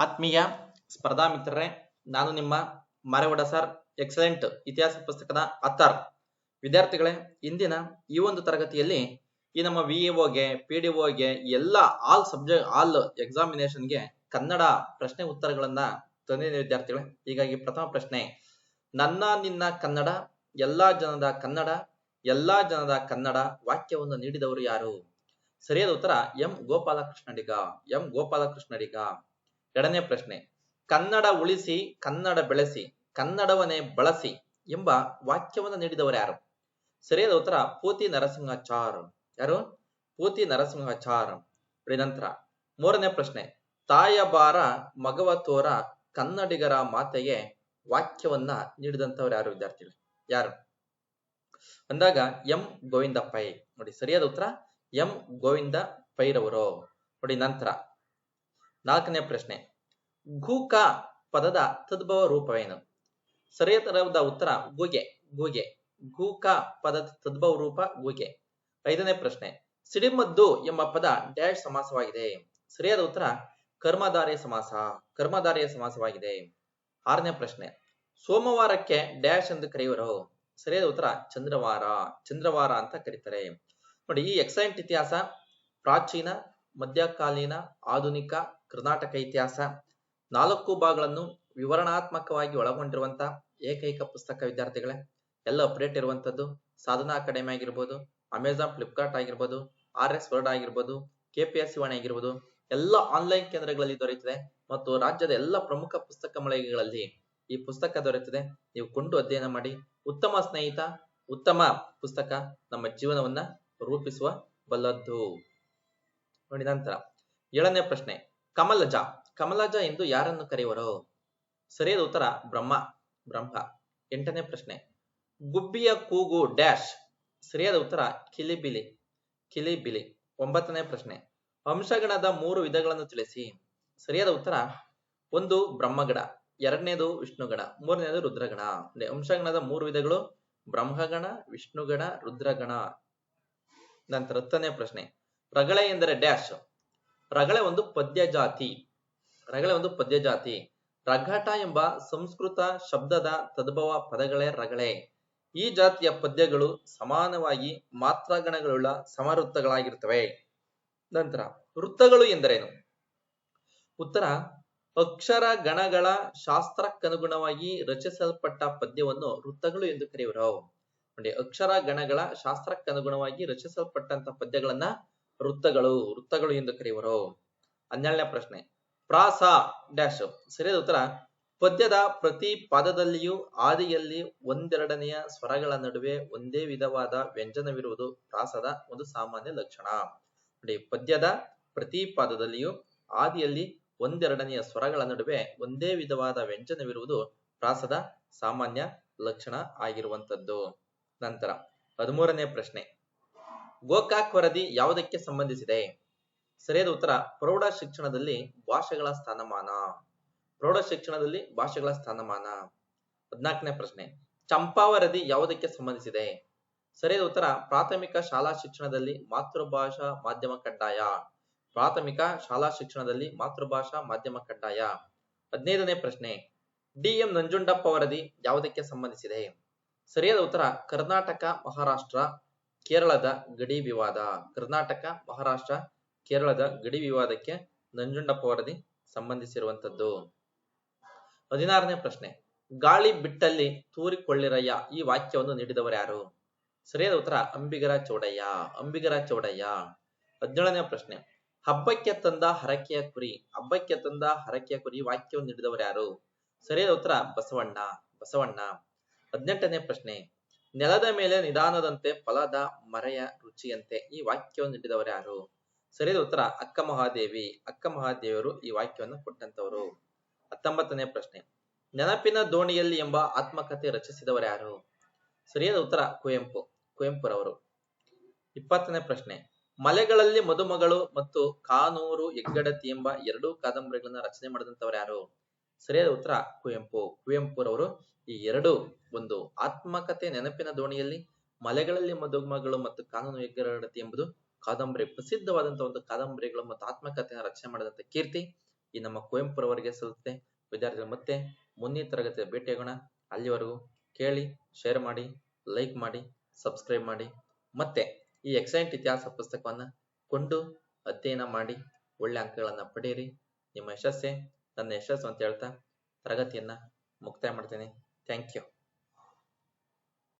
ಆತ್ಮೀಯ ಸ್ಪರ್ಧಾ ಮಿತ್ರರೇ, ನಾನು ನಿಮ್ಮ ಮಾರೇಗೌಡ ಸರ್, ಎಕ್ಸಲೆಂಟ್ ಇತಿಹಾಸ ಪುಸ್ತಕದ ಅತ್ತರ್ ವಿದ್ಯಾರ್ಥಿಗಳೇ, ಇಂದಿನ ಈ ಒಂದು ತರಗತಿಯಲ್ಲಿ ಈ ನಮ್ಮ ವಿ ಗೆ ಪಿ ಡಿ ಒಗೆ ಎಲ್ಲ ಆಲ್ ಸಬ್ಜೆಕ್ಟ್ ಆಲ್ ಎಕ್ಸಾಮಿನೇಷನ್ಗೆ ಕನ್ನಡ ಪ್ರಶ್ನೆ ಉತ್ತರಗಳನ್ನ ತಂದಿದೆ ವಿದ್ಯಾರ್ಥಿಗಳೇ. ಹೀಗಾಗಿ ಪ್ರಥಮ ಪ್ರಶ್ನೆ, ನನ್ನ, ನಿನ್ನ ಕನ್ನಡ, ಎಲ್ಲಾ ಜನದ ಕನ್ನಡ, ಎಲ್ಲಾ ಜನದ ಕನ್ನಡ ವಾಕ್ಯವನ್ನು ನೀಡಿದವರು ಯಾರು? ಸರಿಯಾದ ಉತ್ತರ ಎಂ. ಗೋಪಾಲಕೃಷ್ಣಡಿಗ ಎಂ. ಗೋಪಾಲಕೃಷ್ಣಡಿಗ. ಎರಡನೇ ಪ್ರಶ್ನೆ, ಕನ್ನಡ ಉಳಿಸಿ, ಕನ್ನಡ ಬೆಳೆಸಿ, ಕನ್ನಡವನ್ನೇ ಬಳಸಿ ಎಂಬ ವಾಕ್ಯವನ್ನು ನೀಡಿದವರು ಯಾರು? ಸರಿಯಾದ ಉತ್ತರ, ಪೂತಿ ನರಸಿಂಹಾಚಾರ್. ಯಾರು? ಪೂತಿ ನರಸಿಂಹಾಚಾರ್. ನಂತರ, ಮೂರನೇ ಪ್ರಶ್ನೆ, ತಾಯ ಬಾರ ಮಗವ ತೋರ ಕನ್ನಡಿಗರ ಮಾತೆಗೆ ವಾಕ್ಯವನ್ನ ನೀಡಿದಂತವ್ರು ಯಾರು ವಿದ್ಯಾರ್ಥಿಗಳು? ಯಾರು? ಅಂದಾಗ, ಎಂ. ಗೋವಿಂದ ಪೈ ನೋಡಿ, ಸರಿಯಾದ ಉತ್ತರ, ಎಂ. ಗೋವಿಂದ ಪೈರವರು ನೋಡಿ ನಂತರ ನಾಲ್ಕನೇ ಪ್ರಶ್ನೆ. ಘೂಕ ಪದದ ತದ್ಭವ ರೂಪವೇನು? ಸರಿಯಾದ ಉತ್ತರ ಗುಗೆ, ಗೂಗೆ. ಘೂಕ ಪದದ ತದ್ಭವ ರೂಪ ಗೂಗೆ. ಐದನೇ ಪ್ರಶ್ನೆ. ಸಿಡಿಮದ್ದು ಎಂಬ ಪದ ಡ್ಯಾಶ್ ಸಮಾಸವಾಗಿದೆ. ಸರಿಯಾದ ಉತ್ತರ ಕರ್ಮಧಾರಿಯ ಸಮಾಸ, ಕರ್ಮಧಾರಿಯ ಸಮಾಸವಾಗಿದೆ. ಆರನೇ ಪ್ರಶ್ನೆ. ಸೋಮವಾರಕ್ಕೆ ಡ್ಯಾಶ್ ಎಂದು ಕರೆಯುವರು. ಸರಿಯಾದ ಉತ್ತರ ಚಂದ್ರವಾರ ಚಂದ್ರವಾರ ಅಂತ ಕರೀತಾರೆ. ನೋಡಿ, ಈ ಎಕ್ಸೈಂಟ್ ಇತಿಹಾಸ ಪ್ರಾಚೀನ, ಮಧ್ಯಕಾಲೀನ, ಆಧುನಿಕ ಕರ್ನಾಟಕ ಇತಿಹಾಸ ನಾಲ್ಕು ಭಾಗಗಳನ್ನು ವಿವರಣಾತ್ಮಕವಾಗಿ ಒಳಗೊಂಡಿರುವಂತಹ ಏಕೈಕ ಪುಸ್ತಕ ವಿದ್ಯಾರ್ಥಿಗಳೇ, ಎಲ್ಲ ಅಪ್ಡೇಟ್ ಇರುವಂತದ್ದು ಸಾಧನಾ ಅಕಾಡೆಮಿ ಆಗಿರ್ಬೋದು ಅಮೆಝಾನ್ ಫ್ಲಿಪ್ಕಾರ್ಟ್ ಆಗಿರ್ಬೋದು ಆರ್ ಎಸ್ ವರ್ಡ್ ಆಗಿರ್ಬೋದು ಕೆಪಿಎಸ್ ವಾಣಿ ಆಗಿರ್ಬೋದು, ಎಲ್ಲ ಆನ್ಲೈನ್ ಕೇಂದ್ರಗಳಲ್ಲಿ ದೊರೆಯುತ್ತದೆ ಮತ್ತು ರಾಜ್ಯದ ಎಲ್ಲ ಪ್ರಮುಖ ಪುಸ್ತಕ ಮಳಿಗೆಗಳಲ್ಲಿ ಈ ಪುಸ್ತಕ ದೊರೆಯುತ್ತದೆ. ನೀವು ಕೊಂಡು ಅಧ್ಯಯನ ಮಾಡಿ, ಉತ್ತಮ ಸ್ನೇಹಿತ, ಉತ್ತಮ ಪುಸ್ತಕ ನಮ್ಮ ಜೀವನವನ್ನ ರೂಪಿಸುವ ಬಲ್ಲದ್ದು. ನೋಡಿ ನಂತರ ಏಳನೇ ಪ್ರಶ್ನೆ. ಕಮಲಜ. ಕಮಲಜ ಎಂದು ಯಾರನ್ನು ಕರೆಯುವರು? ಸರಿಯಾದ ಉತ್ತರ, ಬ್ರಹ್ಮ. ಬ್ರಹ್ಮ. ಎಂಟನೇ ಪ್ರಶ್ನೆ. ಗುಬ್ಬಿಯ ಕೂಗು ಡ್ಯಾಶ್. ಸರಿಯಾದ ಉತ್ತರ, ಕಿಲಿಬಿಲಿ. ಕಿಲಿಬಿಲಿ. ಒಂಬತ್ತನೇ ಪ್ರಶ್ನೆ. ವಂಶಗಣದ ಮೂರು ವಿಧಗಳನ್ನು ತಿಳಿಸಿ. ಸರಿಯಾದ ಉತ್ತರ, ಒಂದು ಬ್ರಹ್ಮಗಣ, ಎರಡನೇದು ವಿಷ್ಣುಗಣ, ಮೂರನೇದು ರುದ್ರಗಣ. ವಂಶಗಣದ ಮೂರು ವಿಧಗಳು, ಬ್ರಹ್ಮಗಣ, ವಿಷ್ಣುಗಣ, ರುದ್ರಗಣ. ನಂತರ ಹತ್ತನೇ ಪ್ರಶ್ನೆ. ರಗಳೆ ಎಂದರೆ ಡ್ಯಾಶ್. ರಗಳೆ ಒಂದು ಪದ್ಯ ಜಾತಿ ರಗಳೆ ಒಂದು ಪದ್ಯ ಜಾತಿ ರಘಟ ಎಂಬ ಸಂಸ್ಕೃತ ಶಬ್ದದ ತದ್ಭವ ಪದಗಳೇ ರಗಳೆ. ಈ ಜಾತಿಯ ಪದ್ಯಗಳು ಸಮಾನವಾಗಿ ಮಾತ್ರಗಣಗಳುಳ್ಳ ಸಮವೃತ್ತಗಳಾಗಿರ್ತವೆ ನಂತರ ವೃತ್ತಗಳು ಎಂದರೇನು? ಉತ್ತರ, ಅಕ್ಷರ ಗಣಗಳ ಶಾಸ್ತ್ರಕ್ಕನುಗುಣವಾಗಿ ರಚಿಸಲ್ಪಟ್ಟ ಪದ್ಯವನ್ನು ವೃತ್ತಗಳು ಎಂದು ಕರೆಯುವರು. ನೋಡಿ, ಅಕ್ಷರ ಗಣಗಳ ಶಾಸ್ತ್ರಕ್ಕನುಗುಣವಾಗಿ ರಚಿಸಲ್ಪಟ್ಟಂತ ಪದ್ಯಗಳನ್ನ ವೃತ್ತಗಳು ವೃತ್ತಗಳು ಎಂದು ಕರೆಯುವರು? ಹನ್ನೆರಡನೇ ಪ್ರಶ್ನೆ. ಪ್ರಾಸ ಡ್ಯಾಶ್. ಸರಿಯಾದ ಉತ್ತರ? ಪದ್ಯದ ಪ್ರತಿ ಪದದಲ್ಲಿಯೂ ಆದಿಯಲ್ಲಿ ಒಂದೆರಡನೆಯ ಸ್ವರಗಳ ನಡುವೆ ಒಂದೇ ವಿಧವಾದ ವ್ಯಂಜನವಿರುವುದು ಪ್ರಾಸದ ಒಂದು ಸಾಮಾನ್ಯ ಲಕ್ಷಣ. ನೋಡಿ, ಪದ್ಯದ ಪ್ರತಿ ಪದದಲ್ಲಿಯೂ ಆದಿಯಲ್ಲಿ ಒಂದೆರಡನೆಯ ಸ್ವರಗಳ ನಡುವೆ ಒಂದೇ ವಿಧವಾದ ವ್ಯಂಜನವಿರುವುದು ಪ್ರಾಸದ ಸಾಮಾನ್ಯ ಲಕ್ಷಣ ಆಗಿರುವಂತದ್ದು ನಂತರ, ಹದಿಮೂರನೇ ಪ್ರಶ್ನೆ. ಗೋಕಾಕ್ ವರದಿ ಯಾವುದಕ್ಕೆ ಸಂಬಂಧಿಸಿದೆ? ಸರಿಯಾದ ಉತ್ತರ, ಪ್ರೌಢ ಶಿಕ್ಷಣದಲ್ಲಿ ಭಾಷೆಗಳ ಸ್ಥಾನಮಾನ. ಪ್ರೌಢ ಶಿಕ್ಷಣದಲ್ಲಿ ಭಾಷೆಗಳ ಸ್ಥಾನಮಾನ. ಹದಿನಾಲ್ಕನೇ ಪ್ರಶ್ನೆ ಚಂಪಾ ವರದಿ ಯಾವುದಕ್ಕೆ ಸಂಬಂಧಿಸಿದೆ? ಸರಿಯಾದ ಉತ್ತರ, ಪ್ರಾಥಮಿಕ ಶಾಲಾ ಶಿಕ್ಷಣದಲ್ಲಿ ಮಾತೃಭಾಷಾ ಮಾಧ್ಯಮ ಕಡ್ಡಾಯ. ಪ್ರಾಥಮಿಕ ಶಾಲಾ ಶಿಕ್ಷಣದಲ್ಲಿ ಮಾತೃಭಾಷಾ ಮಾಧ್ಯಮ ಕಡ್ಡಾಯ. ಹದಿನೈದನೇ ಪ್ರಶ್ನೆ ಡಿ ಎಂ ನಂಜುಂಡಪ್ಪ ವರದಿ ಯಾವುದಕ್ಕೆ ಸಂಬಂಧಿಸಿದೆ? ಸರಿಯಾದ ಉತ್ತರ, ಕರ್ನಾಟಕ, ಮಹಾರಾಷ್ಟ್ರ ಕೇರಳದ ಗಡಿ ವಿವಾದ. ಕರ್ನಾಟಕ, ಮಹಾರಾಷ್ಟ್ರ, ಕೇರಳದ ಗಡಿ ವಿವಾದಕ್ಕೆ ನಂಜುಂಡಪ್ಪ ವರದಿ ಸಂಬಂಧಿಸಿರುವಂತದ್ದು ಹದಿನಾರನೇ ಪ್ರಶ್ನೆ. ಗಾಳಿ ಬಿಟ್ಟಲ್ಲಿ ತೂರಿಕೊಳ್ಳಿರಯ್ಯ ಈ ವಾಕ್ಯವನ್ನು ನೀಡಿದವರು ಯಾರು? ಸರಿಯಾದ ಉತ್ತರ, ಅಂಬಿಗರ ಚೌಡಯ್ಯ. ಅಂಬಿಗರ ಚೌಡಯ್ಯ. ಹದಿನೇಳನೇ ಪ್ರಶ್ನೆ. ಹಬ್ಬಕ್ಕೆ ತಂದ ಹರಕೆಯ ಕುರಿ, ಹಬ್ಬಕ್ಕೆ ತಂದ ಹರಕೆಯ ಕುರಿ ವಾಕ್ಯವನ್ನು ನೀಡಿದವರು ಯಾರು? ಸರಿಯಾದ ಉತ್ತರ, ಬಸವಣ್ಣ. ಬಸವಣ್ಣ. ಹದಿನೆಂಟನೇ ಪ್ರಶ್ನೆ. ನೆಲದ ಮೇಲೆ ನಿಧಾನದಂತೆ ಫಲದ ಮರೆಯ ರುಚಿಯಂತೆ ಈ ವಾಕ್ಯವನ್ನು ನೀಡಿದವರು ಯಾರು? ಸರಿಯಾದ ಉತ್ತರ, ಅಕ್ಕ ಮಹಾದೇವಿ. ಅಕ್ಕ ಮಹಾದೇವರು ಈ ವಾಕ್ಯವನ್ನು ಕೊಟ್ಟಂತವರು. ಹತ್ತೊಂಬತ್ತನೇ ಪ್ರಶ್ನೆ. ನೆನಪಿನ ದೋಣಿಯಲ್ಲಿ ಎಂಬ ಆತ್ಮಕಥೆ ರಚಿಸಿದವರು ಯಾರು? ಸರಿಯಾದ ಉತ್ತರ, ಕುವೆಂಪು. ಕುವೆಂಪುರವರು. ಇಪ್ಪತ್ತನೇ ಪ್ರಶ್ನೆ. ಮಲೆಗಳಲ್ಲಿ ಮದುಮಗಳು ಮತ್ತು ಕಾನೂರು ಹೆಗ್ಗಡತಿ ಎಂಬ ಎರಡೂ ಕಾದಂಬರಿಗಳನ್ನ ರಚನೆ ಮಾಡಿದಂತವ್ರು ಯಾರು? ಸರಿಯಾದ ಉತ್ತರ, ಕುವೆಂಪು. ಕುವೆಂಪುರವರು ಈ ಎರಡು ಒಂದು ಆತ್ಮಕತೆ ನೆನಪಿನ ದೋಣಿಯಲ್ಲಿ ಮಲೆಗಳಲ್ಲಿ ಮದುಮಗಳು ಮತ್ತು ಕಾನೂನು ಹೆಗ್ಗಡತಿ ಎಂಬುದು ಕಾದಂಬರಿ ಪ್ರಸಿದ್ಧವಾದಂತಹ ಒಂದು ಕಾದಂಬರಿಗಳು ಮತ್ತು ಆತ್ಮಕಥೆಯನ್ನು ರಚನೆ ಮಾಡಿದಂತ ಕೀರ್ತಿ ಈ ನಮ್ಮ ಕುವೆಂಪುರವರಿಗೆ ಸಲ್ಲುತ್ತೆ. ವಿದ್ಯಾರ್ಥಿಗಳು, ಮತ್ತೆ ಮುಂದಿನ ತರಗತಿಯ ಭೇಟಿಯಾಗೋಣ. ಅಲ್ಲಿವರೆಗೂ ಕೇಳಿ ಶೇರ್ ಮಾಡಿ ಲೈಕ್ ಮಾಡಿ ಸಬ್ಸ್ಕ್ರೈಬ್ ಮಾಡಿ, ಮತ್ತೆ ಈ ಎಕ್ಸೈಂಟ್ ಇತಿಹಾಸ ಪುಸ್ತಕವನ್ನ ಕೊಂಡು ಅಧ್ಯಯನ ಮಾಡಿ, ಒಳ್ಳೆ ಅಂಕಗಳನ್ನ ಪಡೆಯಿರಿ. ನಿಮ್ಮ ಯಶಸ್ಸೇ ನನ್ನ ಯಶಸ್ಸು ಅಂತ ಹೇಳ್ತಾ ತರಗತಿಯನ್ನ ಮುಕ್ತಾಯ ಮಾಡ್ತೇನೆ. Thank you.